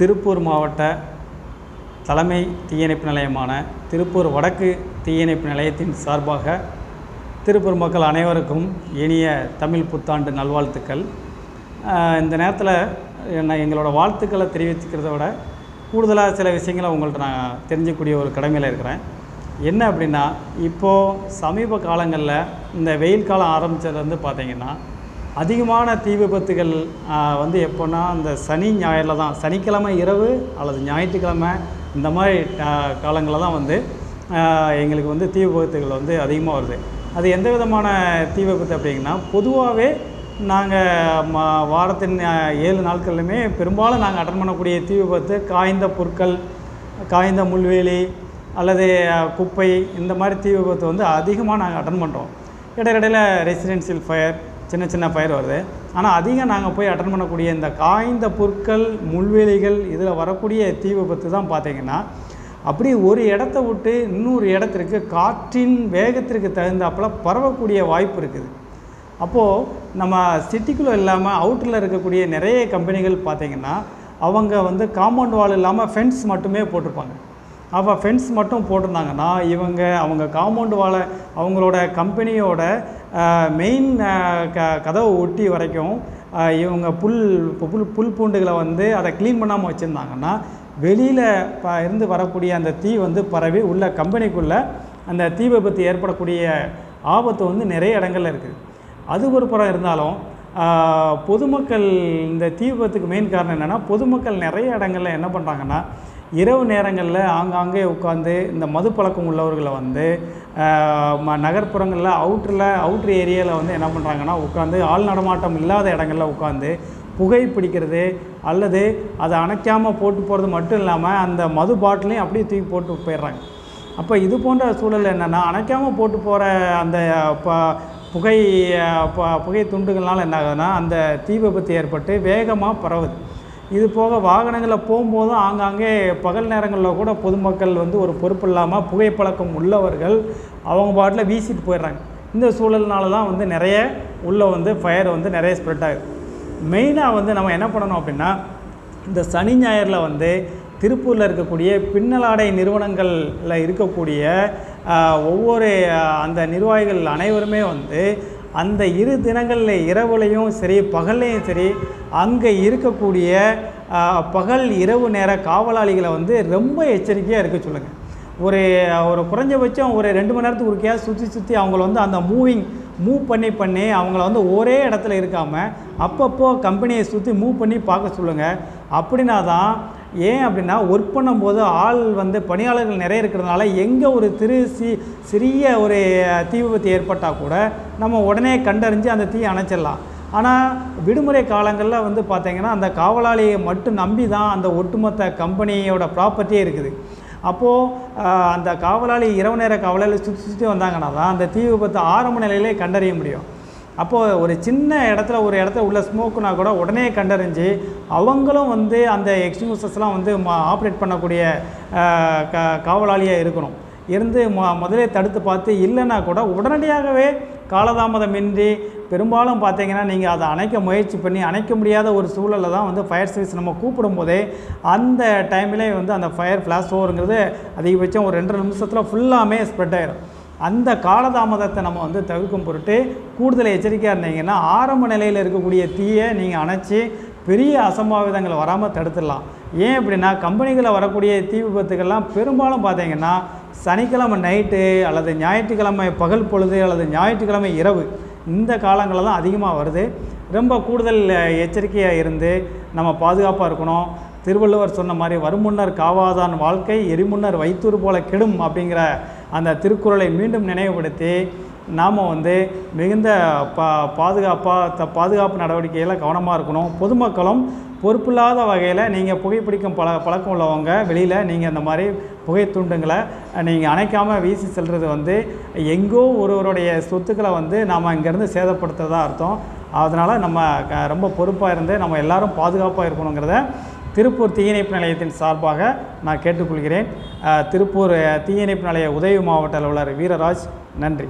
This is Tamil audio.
திருப்பூர் மாவட்ட தலைமை தீயணைப்பு நிலையமான திருப்பூர் வடக்கு தீயணைப்பு நிலையத்தின் சார்பாக திருப்பூர் மக்கள் அனைவருக்கும் இனிய தமிழ் புத்தாண்டு நல்வாழ்த்துக்கள். இந்த நேரத்தில் என்ன எங்களோட வாழ்த்துக்களை தெரிவித்துக்கிறத விட கூடுதலாக சில விஷயங்களை உங்கள்கிட்ட நான் தெரிஞ்சக்கூடிய ஒரு கடமையில் இருக்கிறேன். என்ன அப்படின்னா இப்போது சமீப காலங்களில் இந்த வெயில் காலம் ஆரம்பித்ததுலேருந்து பார்த்திங்கன்னா அதிகமான தீ விபத்துகள் வந்து எப்போன்னா இந்த சனி ஞாயிறில் தான். சனிக்கிழமை இரவு அல்லது ஞாயிற்றுக்கிழமை இந்த மாதிரி காலங்களில் தான் வந்து எங்களுக்கு வந்து தீ விபத்துகள் வந்து அதிகமாக வருது. அது எந்த விதமான தீ விபத்து அப்படிங்கன்னா பொதுவாகவே நாங்கள் ம வாரத்தின் ஏழு நாட்கள்லையுமே பெரும்பாலும் நாங்கள் அட்டன் பண்ணக்கூடிய தீ விபத்து காய்ந்த பொருட்கள் காய்ந்த முள்வேலி அல்லது குப்பை இந்த மாதிரி தீ விபத்து வந்து அதிகமாக நாங்கள் அட்டன் பண்ணுறோம் இடையிடையில் ரெசிடென்சியல் ஃபயர் சின்ன சின்ன பயிர் வருது. ஆனால் அதிகம் நாங்கள் போய் அட்டன் பண்ணக்கூடிய இந்த காய்ந்த பொருட்கள் முள்வேலிகள் இதில் வரக்கூடிய தீ விபத்து தான் பார்த்தீங்கன்னா அப்படி ஒரு இடத்த விட்டு இன்னொரு இடத்திற்கு காற்றின் வேகத்திற்கு தகுந்தாப்புல பரவக்கூடிய வாய்ப்பு இருக்குது. அப்போது நம்ம சிட்டிக்குள்ளே இல்லாமல் அவுட்டரில் இருக்கக்கூடிய நிறைய கம்பெனிகள் பார்த்திங்கன்னா அவங்க வந்து காம்பவுண்ட் வால் இல்லாமல் ஃபென்ஸ் மட்டுமே போட்டிருப்பாங்க. அப்போ ஃபென்ஸ் மட்டும் போட்டிருந்தாங்கன்னா இவங்க அவங்க காம்பவுண்டு வாழை அவங்களோட கம்பெனியோட மெயின் க கதவை ஒட்டி வரைக்கும் இவங்க புல் புல் புல் பூண்டுகளை வந்து அதை க்ளீன் பண்ணாமல் வச்சுருந்தாங்கன்னா வெளியில் ப இருந்து வரக்கூடிய அந்த தீ வந்து பரவி உள்ள கம்பெனிக்குள்ளே அந்த தீ விபத்து ஏற்படக்கூடிய ஆபத்து வந்து நிறைய இடங்கள்ல இருக்குது. அது ஒரு புறம் இருந்தாலும் பொதுமக்கள் இந்த தீ விபத்துக்கு மெயின் காரணம் என்னென்னா பொதுமக்கள் நிறைய இடங்களில் என்ன பண்ணுறாங்கன்னா இரவு நேரங்களில் ஆங்காங்கே உட்காந்து இந்த மது பழக்கம் உள்ளவர்களை வந்து ம நகர்ப்புறங்களில் அவுட்டரில் அவுட்ரு ஏரியாவில் வந்து என்ன பண்ணுறாங்கன்னா உட்காந்து ஆள் நடமாட்டம் இல்லாத இடங்களில் உட்காந்து புகை பிடிக்கிறது அல்லது அதை அணைக்காமல் போட்டு போகிறது மட்டும் இல்லாமல் அந்த மது பாட்டிலையும் அப்படியே தூக்கி போட்டு போயிடுறாங்க. அப்போ இது போன்ற சூழல் என்னென்னா அணைக்காமல் போட்டு போகிற அந்த ப புகை புகை துண்டுகள்னால் என்ன ஆகுதுன்னா அந்த தீ விபத்து ஏற்பட்டு வேகமாக பரவுது. இது போக வாகனங்களில் போகும்போதும் ஆங்காங்கே பகல் நேரங்களில் கூட பொதுமக்கள் வந்து ஒரு பொறுப்பு இல்லாமல் புகைப்பழக்கம் உள்ளவர்கள் அவங்க பாட்டில் வீசிட்டு போயிடுறாங்க. இந்த சூழல்னால தான் வந்து நிறைய உள்ளே வந்து ஃபயர் வந்து நிறைய ஸ்ப்ரெட் ஆகுது. மெயினாக வந்து நம்ம என்ன பண்ணணும் அப்படின்னா இந்த சனி ஞாயிறில் வந்து திருப்பூரில் இருக்கக்கூடிய பின்னலாடை நிறுவனங்களில் இருக்கக்கூடிய ஒவ்வொரு அந்த நிர்வாகிகள் அனைவருமே வந்து அந்த இரு தினங்களில் இரவுலையும் சரி பகல்லையும் சரி அங்கே இருக்கக்கூடிய பகல் இரவு நேர காவலாளிகளை வந்து ரொம்ப எச்சரிக்கையாக இருக்க சொல்லுங்கள் ஒரு ஒரு குறைஞ்சபட்சம் ஒரு ரெண்டு மணி நேரத்துக்கு ஒருக்கையாக சுற்றி சுற்றி அவங்கள வந்து அந்த மூவிங் மூவ் பண்ணி பண்ணி அவங்கள வந்து ஒரே இடத்துல இருக்காமல் அப்பப்போ கம்பெனியை சுற்றி மூவ் பண்ணி பார்க்க சொல்லுங்கள் அப்படின்னா தான் ஏன் அப்படின்னா ஒர்க் பண்ணும்போது ஆள் வந்து பணியாளர்கள் நிறைய இருக்கிறதுனால எங்கே ஒரு திரு சி சிறிய ஒரு தீ விபத்து ஏற்பட்டால் கூட நம்ம உடனே கண்டறிஞ்சு அந்த தீ அணைச்சிடலாம். ஆனால் விடுமுறை காலங்களில் வந்து பார்த்திங்கன்னா அந்த காவலாளியை மட்டும் நம்பி தான் அந்த ஒட்டுமொத்த கம்பெனியோட ப்ராப்பர்ட்டியே இருக்குது. அப்போது அந்த காவலாளி இரவு நேர காவலாளி சுற்றி சுற்றி வந்தாங்கன்னா தான் அந்த தீ விபத்து ஆரம்ப நிலையிலே கண்டறிய முடியும். அப்போது ஒரு சின்ன இடத்துல ஒரு இடத்துல உள்ள ஸ்மோக்குனா கூட உடனே கண்டறிஞ்சு அவங்களும் வந்து அந்த எக்ஸ்டிங்யூசர்ஸ்லாம் வந்து ஆப்ரேட் பண்ணக்கூடிய க காவலாளியாக இருக்கணும். இருந்து மொ முதலே தடுத்து பார்த்து இல்லைன்னா கூட உடனடியாகவே காலதாமதமின்றி பெரும்பாலும் பார்த்தீங்கன்னா நீங்கள் அதை அணைக்க முயற்சி பண்ணி அணைக்க முடியாத ஒரு சூழலில் தான் வந்து ஃபயர் சர்வீஸ் நம்ம கூப்பிடும் போதே அந்த டைமிலே வந்து அந்த ஃபயர் ஃப்ளாஷ் ஓவருங்கிறது அதிகபட்சம் ஒரு ரெண்டு நிமிஷத்தில் ஃபுல்லாமே ஸ்ப்ரெட் ஆகிடும் அந்த காலதாமதத்தை நம்ம வந்து தவிர்க்கும் பொருட்டு கூடுதல் எச்சரிக்கையாக இருந்தீங்கன்னா ஆரம்ப நிலையில் இருக்கக்கூடிய தீயை நீங்கள் அணைச்சி பெரிய அசம்பாவிதங்கள் வராமல் தடுத்துடலாம். ஏன் அப்படின்னா கம்பெனிகளில் வரக்கூடிய தீ விபத்துக்கள்லாம் பெரும்பாலும் பார்த்தீங்கன்னா சனிக்கிழமை நைட்டு அல்லது ஞாயிற்றுக்கிழமை பகல் பொழுது அல்லது ஞாயிற்றுக்கிழமை இரவு இந்த காலங்களில் தான் அதிகமாக வருது. ரொம்ப கூடுதல் எச்சரிக்கையாக இருந்து நம்ம பாதுகாப்பாக இருக்கணும். திருவள்ளுவர் சொன்ன மாதிரி வருமுன்னர் காவாதான் வாழ்க்கை எரிமுன்னர் வைத்தூர் போல கெடும் அப்படிங்கிற அந்த திருக்குறளை மீண்டும் நினைவுபடுத்தி நாம் வந்து மிகுந்த பா பாதுகாப்பாக த பாதுகாப்பு நடவடிக்கையில் கவனமாக இருக்கணும். பொதுமக்களும் பொறுப்பில்லாத வகையில் நீங்கள் புகைப்பிடிக்கும் பழ பழக்கம் உள்ளவங்க வெளியில் நீங்கள் இந்த மாதிரி புகை துண்டுங்களை நீங்கள் அணைக்காமல் வீசி செல்வது வந்து எங்கோ ஒருவருடைய சொத்துக்களை வந்து நாம் இங்கேருந்து சேதப்படுத்துறதா அர்த்தம். அதனால் நம்ம க- ரொம்ப பொறுப்பாக இருந்து நம்ம எல்லாரும் பாதுகாப்பாக இருக்கணுங்கிறத திருப்பூர் தீயணைப்பு நிலையத்தின் சார்பாக நான் கேட்டுக்கொள்கிறேன். திருப்பூர் தீயணைப்பு நிலைய உதவி மாவட்ட அலுவலர் வீரராஜ் நன்றி.